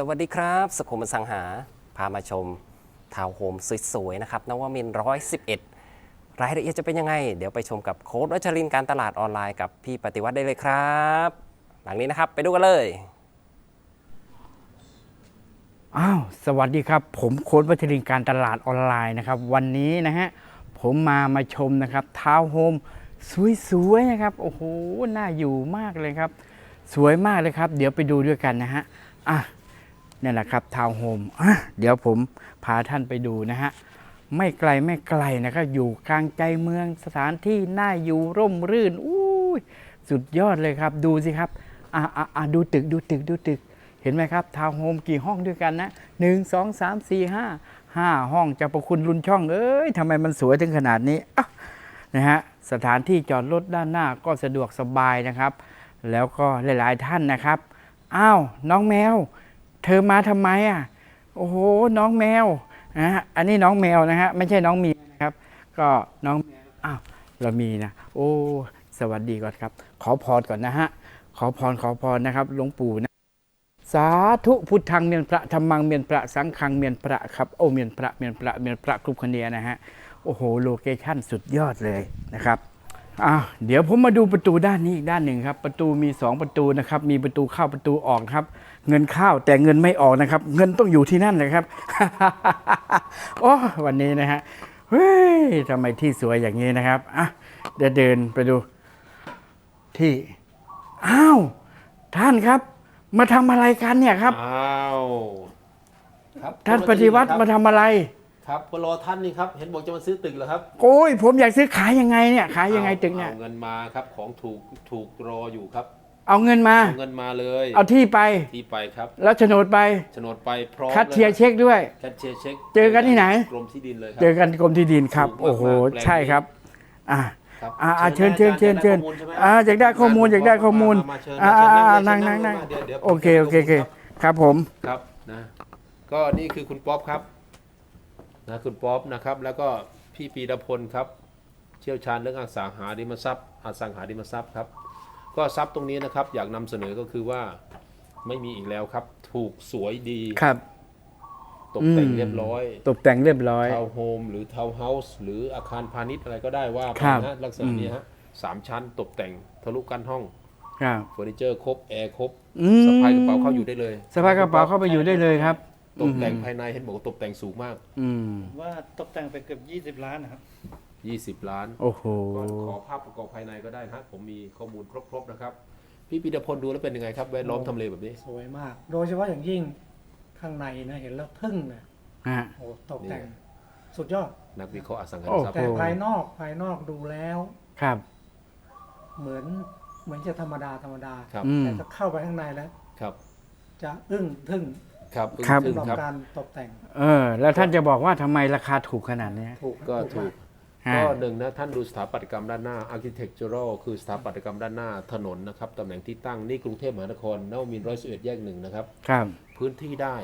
สวัสดีครับสกุลสังหา พามาชมทาวน์โฮมสวยๆนะครับนวมินร้อยสิบเอ็ดรายละเอียดจะเป็นยังไง เดี๋ยวไปชมกับโค้ดวัชรินการตลาดออนไลน์กับพี่ปฏิวัติได้เลยครับ หลังนี้นะครับไปดูกันเลย อ้าว สวัสดีครับ ผมโค้ดวัชรินการตลาดออนไลน์นะครับ วันนี้นะฮะ ผมมามาชมนะครับทาวน์โฮมสวยๆนะครับ โอ้โห น่าอยู่มากเลยครับ สวยมากเลยครับ เดี๋ยวไปดูด้วยกันนะฮะ อะ นี่แหละครับทาวน์โฮมเดี๋ยวผมพาท่านไปดูนะฮะ ไม่ไกลไม่ไกลนะครับ อยู่กลางใจเมืองสถานที่น่าอยู่ร่มรื่นอุ้ยสุดยอดเลยครับ ดูสิครับอะอะอะดูตึกดูตึกดูตึก เห็นไหมครับทาวน์โฮมกี่ห้องด้วยกันนะหนึ่งสองสามสี่ห้าห้าห้องเจะประคุณลุนช่อง เอ้ยทำไมมันสวยถึงขนาดนี้นะฮะสถานที่จอดรถด้านหน้าก็สะดวกสบายนะครับ แล้วก็หลาย ๆ ท่านนะครับ อ้าว น้องแมว เธอมาทำไมอะ โอ้โห น้องแมวนะฮะ อันนี้น้องแมวนะฮะ ไม่ใช่น้องเมียนะครับ ก็น้องแมว อ้าว เรามีนะ โอ้ สวัสดีก่อนครับ ขอพรก่อนนะฮะ ขอพร ขอพรนะครับ หลวงปู่นะ สาธุพุทธังเมียนพระธรรมังเมียนพระสังฆังเมียนพระครับ โอ้ เมียนพระ เมียนพระ เมียนพระกรุปคเนียนะฮะ โอ้โห โลเคชั่นสุดยอดเลยนะครับอ่าวเดี๋ยวผมมาดูประตูด้านนี้อีกด้านหนึ่งครับ ประตูมี 2 ประตูนะครับ มีประตูเข้าประตูออกครับ เงินเข้าแต่เงินไม่ออกนะครับ เงินต้องอยู่ที่นั่นเลยครับโอ้วันนี้นะฮะเฮ้ยทำไมที่สวยอย่างนี้นะครับอะเดี๋ยวเดินไปดู ที่อ้าวท่านครับ มาทำอะไรกันเนี่ยครับอ้าวครับท่านคุณปฏิวัติครับมาทำอะไร ครับก็รอท่านนี่ครับเห็นบอกจะมาซื้อตึกเหรอครับโอ้ยผมอยากซื้อขายยังไงเนี่ยขายยังไงตึกเนี่ยเอาเงินมาครับของถูกถูกรออยู่ครับ เอาเงินมา เอาเงินมาเลยเอาที่ไป ที่ไปครับแล้วโฉนดไปโฉนดไปพร้อมคัดเทียร์เช็คด้วยคัดเชียร์เช็คเจอกันที่ไหน กรมที่ดินเลยครัเจอกันกรมที่ดินครับ ถูกมากๆโอ้โหแปลงใช่ครับอ่า ครับอ่าอ่าเชิญเชิญเชิญเชิญอาจารย์ได้ข้อมูลใช่ไหมอ่าอยากได้ข้อมูลอยากได้ข้อมูลมาเชิญอ่ามาเชิญอ่าเชิญนั่งเชินั่ญงนั่งเดี๋ยวเดี๋ยวโอเคโอเคโอเคครับผม ครับนะก็นี่คือคุณป๊อปครับนะคุณป๊อปนะครับ แล้วก็พี่ปีดพลครับ เชี่ยวชาญเรื่องอสังหาริมทรัพย์อสังหาริมทรัพย์ครับ ก็ทรัพย์ตรงนี้นะครับ อยากนำเสนอก็คือว่าไม่มีอีกแล้วครับ ถูกสวยดี ครับ ตกแต่งอืมเรียบร้อยตกแต่งเรียบร้อย ทาวน์โฮมหรือทาวน์เฮาส์หรืออาคารพาณิชย์อะไรก็ได้ว่าไปครับ นะลักษณะนี้ฮะสามชั้นตกแต่งทะลุกันห้องครับ เฟอร์นิเจอร์ครบแอร์ครบอืม สะพายกระเป๋าเข้าอยู่ได้เลยสะพายกระเป๋าเข้าไปอยู่ได้เลยครับ ตกแต่งภายในเห็นบอกว่าตกแต่งสูงมาก อืม ว่าตกแต่งไปเกือบ 20 ล้านนะครับ 20 ล้านโอ้โหก็ขอภาพประกอบภายในก็ได้นะครับผมมีข้อมูลครบๆนะครับ พี่ปีดพลดูแล้วเป็นยังไงครับแวดล้อมทำเลแบบนี้ สวยมาก โดยเฉพาะอย่างยิ่งข้างในนะเห็นแล้วทึ่งนะฮะ โอ้ตกแต่งนี่สุดยอด นักวิเคราะห์อสังหาโอ้ริมทรัพย์ แต่โอ้ ภายนอกภายนอกดูแล้ว ครับ เหมือนเหมือนจะธรรมดาธรรมดา ครับ อืม แต่ถ้าเข้าไปข้างในแล้ว ครับ จะอึ้งทึ่งครับครับ อึ้งสำหรับครับ การตกแต่งเออ แล้วท่านจะบอกว่าทำไมราคาถูกขนาดนี้ถูกก็มาถูกฮะ ก็หนึ่งนะท่านดูสถาปัตยกรรมด้านหน้า architectural คือสถาปัตยกรรมด้านหน้าถนนนะครับตำแหน่งที่ตั้งนี่กรุงเทพมหานครนวมินร้อยสิบเอ็ดแยกหนึ่งนะครับ ครับพื้นที่ได้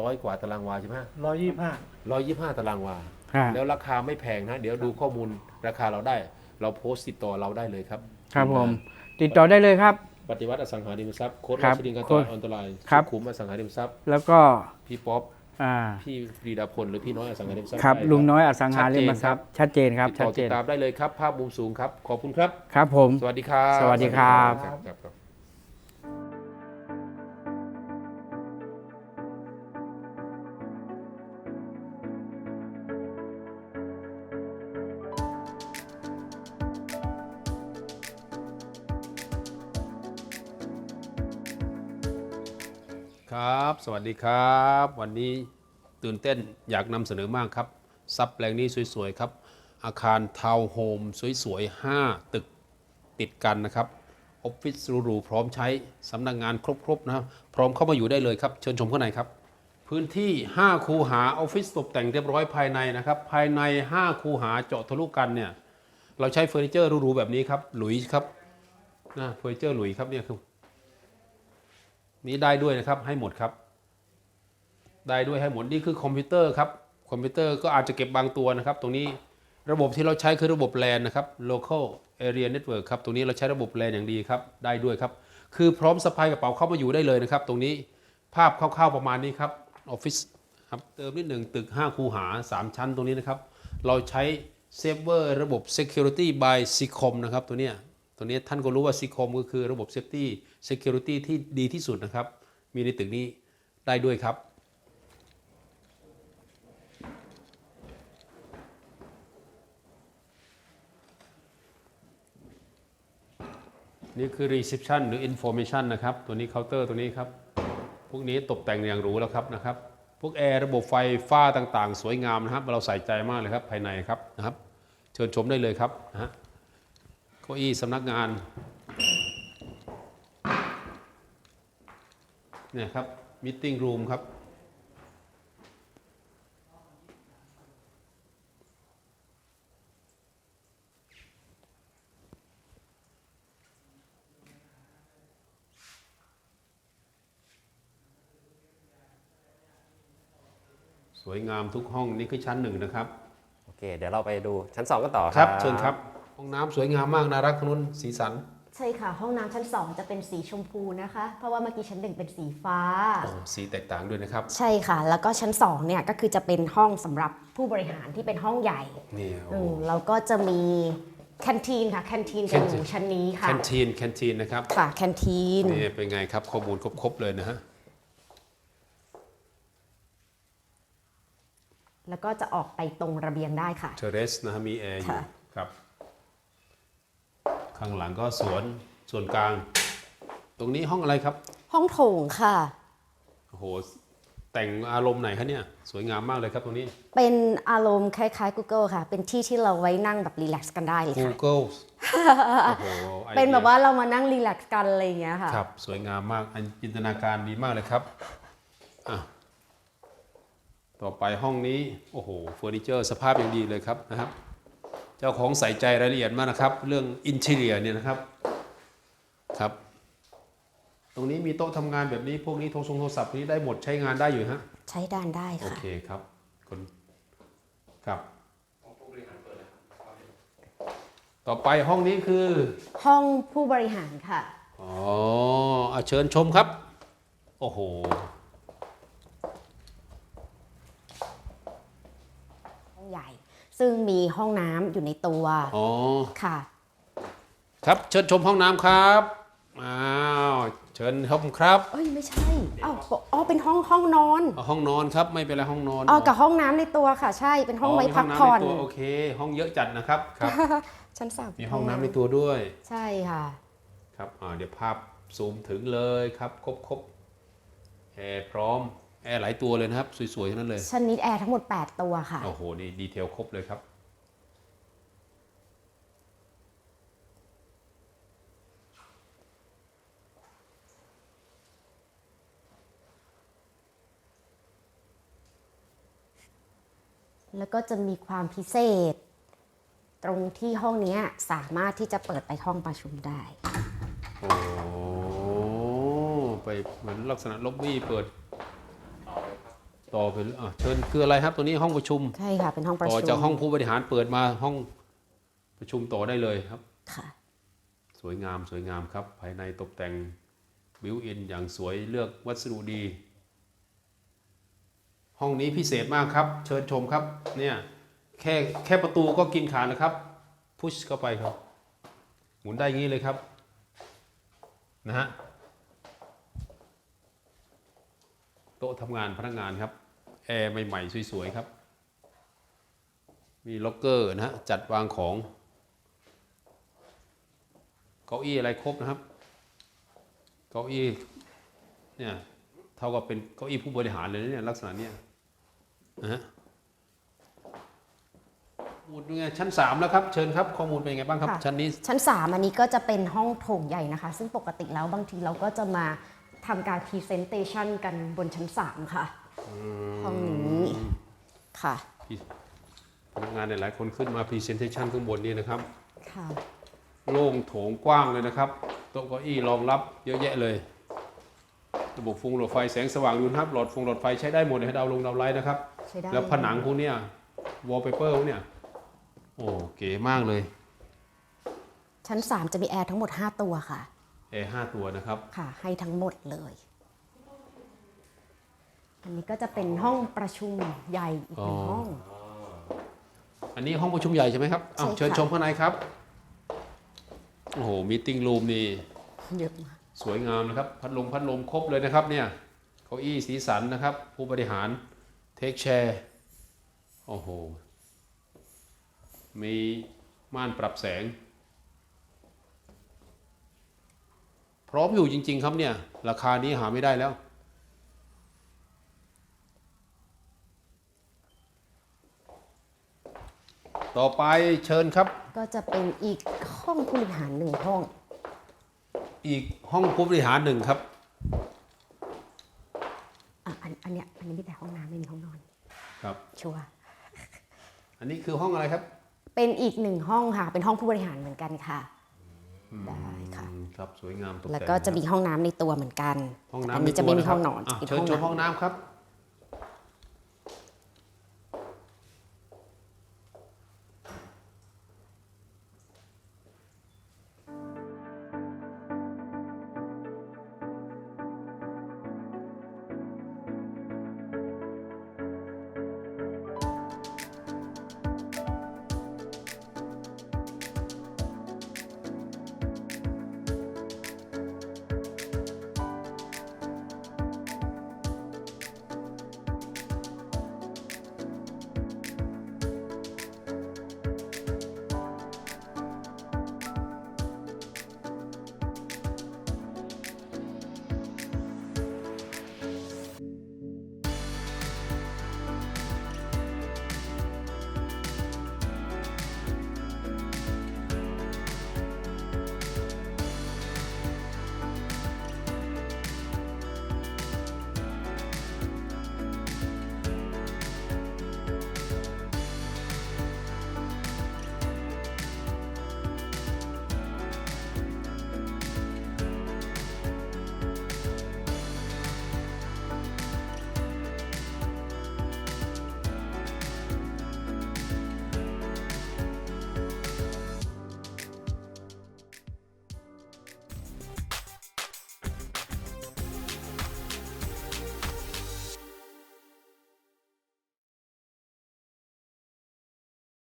ร้อยกว่าตารางวาใช่ไหมร้อยยี่ห้าร้อยยี่ห้าตารางวา ครับแล้วราคาไม่แพงนะ เดี๋ยวดูข้อมูลราคาเราได้ เราโพสต์ติดต่อเราได้เลยครับ ครับผม ติดต่อได้เลยครับ ปฏิวัติอสังหาริมทรัพย์โค้ดครัราบชดินการตโค้ดลาดออนไลน์ครับ สุขุมอสังหาริมทรัพย์แล้วก็พี่ป๊อป อ่าพี่ปรีดาพลหรือพี่น้อยอสังหาริมทรัพย์ครับ ได้ลุงน้อยอสังหาริมทรัพย์ชัดเจนครับติดชัต่ดอเจติดน ตามได้เลยครับ ภาพมุมสูงครับ ขอบคุณครับ ครับผม สวัสดีครับ สวัสดีครับ ครับครับ ครับ สวัสดีครับ วันนี้ตื่นเต้นอยากนำเสนอมากครับซับแปลงนี้สวยๆครับ อาคารทาวน์โฮมสวยๆ 5 ตึกติดกันนะครับออฟฟิศหรูๆพร้อมใช้สำนักงานครบๆนะรพร้อมเข้ามาอยู่ได้เลยครับ เชิญชมข้างในครับ พื้นที่ 5 คูหาออฟฟิศตกแต่งเรียบร้อยภายในนะครับ ภายใน 5 คูหาเจาะทะลุกันเนี่ยเราใช้เฟอร์นิเจอร์หรูๆแบบนี้ครับหลุยส์ครับนะเฟอร์นิเจอร์หลุยส์ครับเนี่ยคือ นี้ได้ด้วยนะครับให้หมดครับ ได้ด้วยให้หมดนี่คือคอมพิวเตอร์ครับคอมพิวเตอร์ก็อาจจะเก็บบางตัวนะครับ ตรงนี้ระบบที่เราใช้คือระบบ LAN นะครับ local area network ครับ ตรงนี้เราใช้ระบบ LAN อย่างดีครับ ได้ด้วยครับ คือพร้อมสะพายกระเป๋าเข้ามาอยู่ได้เลยนะครับ ตรงนี้ภภาพคร่าวๆประมาณนี้ครับออฟฟิศครับเติมนิดหนึ่งตึก 5 คูหา 3 ชั้นตรงนี้นะครับ เราใช้เซฟเวอร์ระบบ Security by SICOM นะครับตัวเนี้ย ตัวนี้ท่านก็รู้ว่า SICOM ก็คือระบบ Safety Security ที่ดีที่สุดนะครับ มีในตึกนี้ได้ด้วยครับ นี่คือ reception หรือ information นะครับ ตัวนี้เคาน์เตอร์ตัวนี้ครับ พวกนี้ตกแต่งอย่างหรูแล้วครับนะครับ พวกแอร์ระบบไฟฟ้าต่างๆ สวยงามนะครับ เราใส่ใจมากเลยครับภายในครับนะครับ เชิญชมได้เลยครับนะฮะ ก้าอี้สำนักงานเนี่ยครับ meeting room ครับสวยงามทุกห้องนี่คือชั้นหนึ่งนะครับ โอเค เดี๋ยวเราไปดูชั้น2กันต่อครับ เชิญครับ ห้องน้ำสวยงามมากน่ารักทางนุ้นสีสัน ใช่ค่ะ ห้องน้ำชั้น 2 จะเป็นสีชมพูนะคะ เพราะว่าเมื่อกี้ชั้นหนึ่งเป็นสีฟ้า โอ้สีแตกต่างด้วยนะครับ ใช่ค่ะ แล้วก็ชั้น2เนี่ยก็คือจะเป็นห้องสำหรับผู้บริหารที่เป็นห้องใหญ่นี่โอ้ อืมแล้วก็จะมีแคนทีนค่ะแคนทีนจะอยู่ชั้นนี้ค่ะแคนทีนแคนทีนนะครับ ค่ะแคนทีน นี่เป็นไงครับ ข้อมูลครบ ๆ เลยนะฮะ แล้วก็จะออกไปตรงระเบียงได้ค่ะ เทเรสนะฮะมีแอร์อยู่ค่ะ ครับ ข้างหลังก็สวนส่วนกลาง ตรงนี้ห้องอะไรครับ ห้องโถงค่ะโอ้โหแต่งอารมณ์ไหนคะเนี่ย สวยงามมากเลยครับตรงนี้ เป็นอารมณ์คล้ายๆ Google ค่ะ เป็นที่ที่เราไว้นั่งแบบรีแลกซ์กันได้เลยค่ะ Google โอ้โหไอดียเป็นแบบว่าเรามานั่งรีแลกซ์กันอะไรอย่างเงี้ยค่ะ ครับ สวยงามมากอันจินตนาการดีมากเลยครับอะต่อไปห้องนี้ โอ้โหเฟอร์นิเจอร์สภาพยังดีเลยครับนะครับ เจ้าของใส่ใจรายละเอียดมากนะครับ เรื่องอินเทเรียเนี่ยนะครับครับ ตรงนี้มีโต๊ะทำงานแบบนี้พวกนี้โทรศัพท์โทรศัพท์นี้ได้หมดใช้งานได้อยู่ฮะใช้ด้านได้โอค่ะ เคครับคนครับต่อไปห้องนี้คือห้องผู้บริหารค่ะ อ๋ออะเชิญชมครับ โอ้โห ห้องใหญ่ ซึ่งมีห้องน้ำอยู่ในตัวอ๋อค่ะ ครับเชิญชมห้องน้ำครับอ้าวเชิญครับครับเอ้ยไม่ใช่อ้าวอ๋อเป็นห้องห้องนอนเอาห้องนอนครับไม่เป็นไรห้องนอนอ๋อกับห้องน้ำในตัวค่ะ ใช่เป็นห้องไว้มีพักำผ่อนในตัวโอเค ห้องเยอะจัดนะครับครับ ชั้นสามมีห้องน้ำในตัวด้วย ใช่ค่ะ ครับอ่าเดี๋ยวภาพซูมถึงเลยครับ ครบครบแอร์พร้อม แอร์หลายตัวเลยนะครับ สวยๆทั้งนั้นเลยชั้นนี้แอร์ทั้งหมด 8 ตัวค่ะ โอ้โห นี่ดีเทลครบเลยครับแล้วก็จะมีความพิเศษ ตรงที่ห้องเนี้ยสามารถที่จะเปิดไปห้องประชุมได้ โอ้ ไปเหมือนลักษณะล็อบบี้เปิด ต่อไปอะเชิญคืออะไรครับ ตัวนี้ห้องประชุม ใช่ค่ะเป็นห้องประต่อชุมจากห้องผู้บริหารเปิดมาห้องประชุมต่อได้เลยครับ ค่ะ สวยงามสวยงามครับ ภายในตกแต่งบิวอินอย่างสวยเลือกวัสดุดี ห้องนี้พิเศษมากครับ เชิญชมครับเนี่ยแค่แค่ประตูก็กินขาดแล้วครับ พุชเข้าไปครับ หมุนได้อย่างนี้เลยครับ นะฮะ โต๊ะทำงานพนักงานครับ แอร์ใหม่ๆ สวย ๆ ครับ มีล็อกเกอร์นะฮะ จัดวางของ เก้าอี้อะไรครบนะครับ เก้าอี้เนี่ยเท่ากับเป็นเก้าอี้ผู้บริหารเลยนะเนี่ยลักษณะเนี้ยนะฮะหมดยังไงชั้นสามแล้วครับ เชิญครับ ข้อมูลเป็นยังไงบ้างครับค่ะชั้นนี้ ชั้น 3 อันนี้ก็จะเป็นห้องโถงใหญ่นะคะ ซึ่งปกติแล้วบางทีเราก็จะมา ทำการพรีเซนเตชันกันบนชั้น 3 ค่ะ ห้องนี้ค่ะพนักงานหลายๆคนขึ้นมาพรีเซนเทชันข้างบนนี้นะครับ ค่ะ โล่งโถงกว้างเลยนะครับ โต๊ะเก้าอี้รองรับเยอะแยะเลย ระบบฟุงหลอดไฟแสงสว่างดูนะครับ หลอดฟงหลอดไฟใช้ได้หมดเลยให้ดาวลงดาวไลท์นะครับ ใช้ได้แล้วผนังพวกเนี้ยวอลเปเปอร์พวกเนี้ยโอ้เก๋มากเลย ชั้น 3 จะมีแอร์ทั้งหมด 5 ตัวค่ะ แอร์ห้าตัวนะครับ ค่ะ ให้ทั้งหมดเลย อันนี้ก็จะเป็นห้องประชุมใหญ่อีกหนึ่งอ๋อ ห้อง อันนี้ห้องประชุมใหญ่ใช่ไหมครับอ้าวใช่ค่ะ เชิญชมข้างในครับ โอ้โหมีติ้งรูมนี่ เยอะมากสวยงามนะครับ พัดลมพัดลมครบเลยนะครับเนี่ยเก้าอี้สีสันนะครับ ผู้บริหารเทคแชร์โอ้โห มีม่านปรับแสง พร้อมอยู่จริง ๆ ครับเนี่ย ราคานี้หาไม่ได้แล้ว ต่อไปเชิญครับ ก็จะเป็นอีกห้องผู้บริหารหนึ่งห้อง อีกห้องผู้บริหารหนึ่งครับอะอันอันเนี้ยอันนี้มีแต่ห้องน้ำไม่มีห้องนอนครับ ชัวร์อันนี้คือห้องอะไรครับ เป็นอีกหนึ่งห้องค่ะ เป็นห้องผู้บริหารเหมือนกันค่ะ ได้ค่ะอืมครับสวยงามตกแต่งแล้วก็จะมีนห้องน้ำในตัวเหมือนกันห้องน้ำอันนี้จะไม่มีห้องนอนอะอีกเชิญห้องชมห้องน้ำน้ำครับ